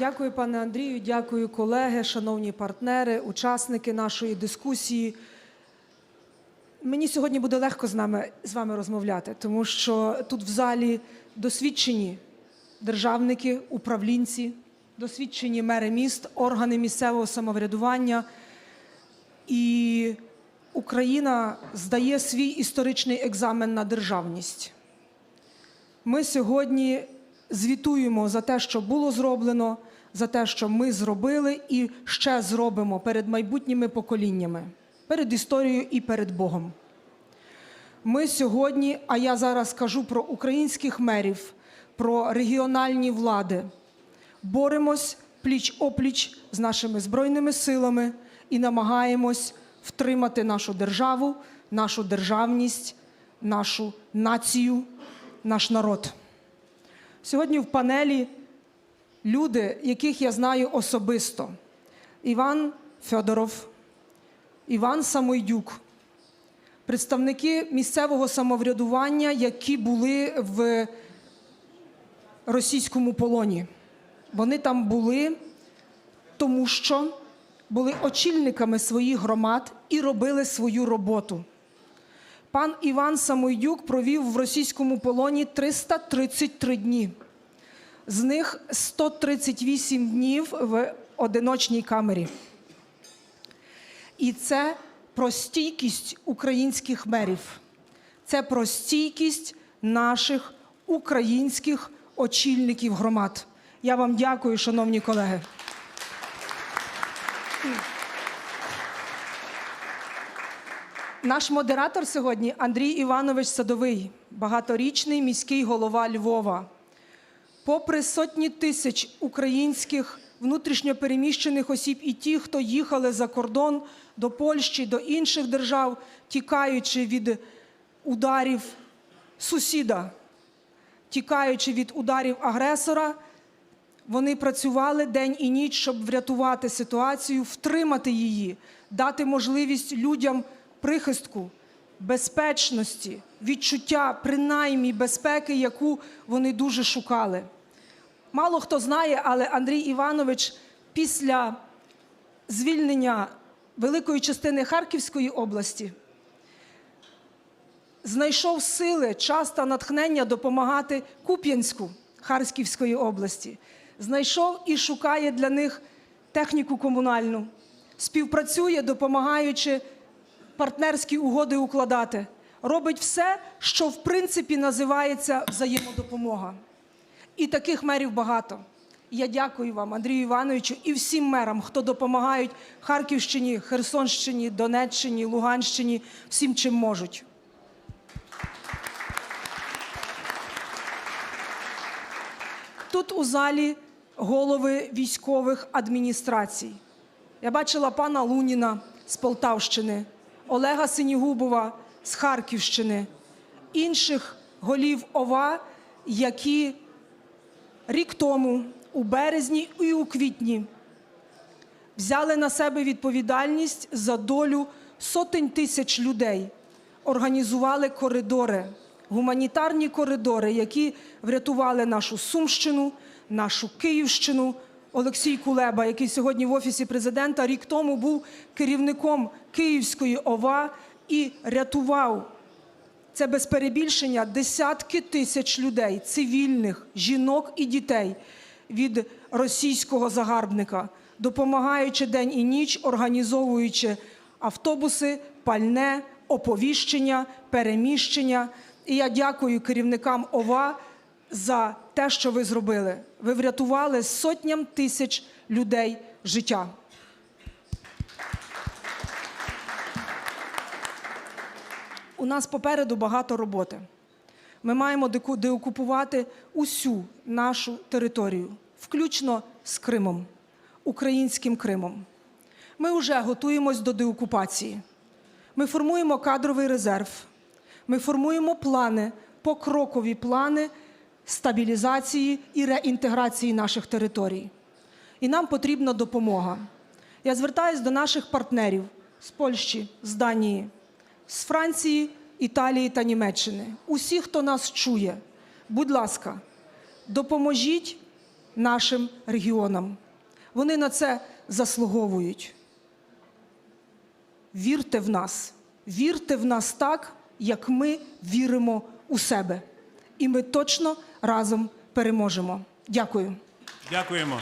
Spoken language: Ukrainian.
Дякую, пане Андрію. Дякую, колеги, шановні партнери, учасники нашої дискусії. Мені сьогодні буде легко з нами з вами розмовляти, тому що тут в залі досвідчені державники, управлінці, досвідчені мери міст, органи місцевого самоврядування. І Україна здає свій історичний екзамен на державність. Ми сьогодні звітуємо за те, що було зроблено, за те, що ми зробили і ще зробимо перед майбутніми поколіннями, перед історією і перед Богом. Ми сьогодні, а я зараз кажу про українських мерів, про регіональні влади, боремось пліч опліч з нашими збройними силами і намагаємось втримати нашу державу, нашу державність, нашу націю, наш народ. Сьогодні в панелі люди, яких я знаю особисто: Іван Федоров, Іван Самойдюк, представники місцевого самоврядування, які були в російському полоні. Вони там були, тому що були очільниками своїх громад і робили свою роботу. Пан Іван Самойдюк провів в російському полоні 333 дні. З них 138 днів в одиночній камері. І це про стійкість українських мерів. Це про стійкість наших українських очільників громад. Я вам дякую, шановні колеги. Наш модератор сьогодні Андрій Іванович Садовий, багаторічний міський голова Львова. Попри сотні тисяч українських внутрішньопереміщених осіб і ті, хто їхали за кордон до Польщі, до інших держав, тікаючи від ударів сусіда, тікаючи від ударів агресора, вони працювали день і ніч, щоб врятувати ситуацію, втримати її, дати можливість людям прихистку, безпечності, відчуття принаймні безпеки, яку вони дуже шукали. Мало хто знає, але Андрій Іванович після звільнення великої частини Харківської області знайшов сили, час та натхнення допомагати Куп'янську Харківської області. Знайшов і шукає для них техніку комунальну, співпрацює, допомагаючи партнерські угоди укладати. Робить все, що в принципі називається взаємодопомога. І таких мерів багато. Я дякую вам, Андрію Івановичу, і всім мерам, хто допомагають Харківщині, Херсонщині, Донеччині, Луганщині, всім чим можуть. Тут у залі голови військових адміністрацій. Я бачила пана Луніна з Полтавщини, Олега Синігубова з Харківщини, інших голів ОВА, які рік тому, у березні і у квітні, взяли на себе відповідальність за долю сотень тисяч людей, організували коридори, гуманітарні коридори, які врятували нашу Сумщину, нашу Київщину. Олексій Кулеба, який сьогодні в офісі президента, рік тому був керівником Київської ОВА і рятував це без перебільшення десятки тисяч людей, цивільних, жінок і дітей від російського загарбника, допомагаючи день і ніч, організовуючи автобуси, пальне, оповіщення, переміщення. І я дякую керівникам ОВА за те, що ви зробили. Ви врятували сотням тисяч людей життя. У нас попереду багато роботи. Ми маємо деокупувати усю нашу територію, включно з Кримом, українським Кримом. Ми вже готуємось до деокупації. Ми формуємо кадровий резерв. Ми формуємо плани, покрокові плани стабілізації і реінтеграції наших територій. І нам потрібна допомога. Я звертаюся до наших партнерів з Польщі, з Данії, з Франції, Італії та Німеччини. Усі, хто нас чує, будь ласка, допоможіть нашим регіонам. Вони на це заслуговують. Вірте в нас, вірте в нас так, як ми віримо у себе. І ми точно разом переможемо. Дякую. Дякуємо.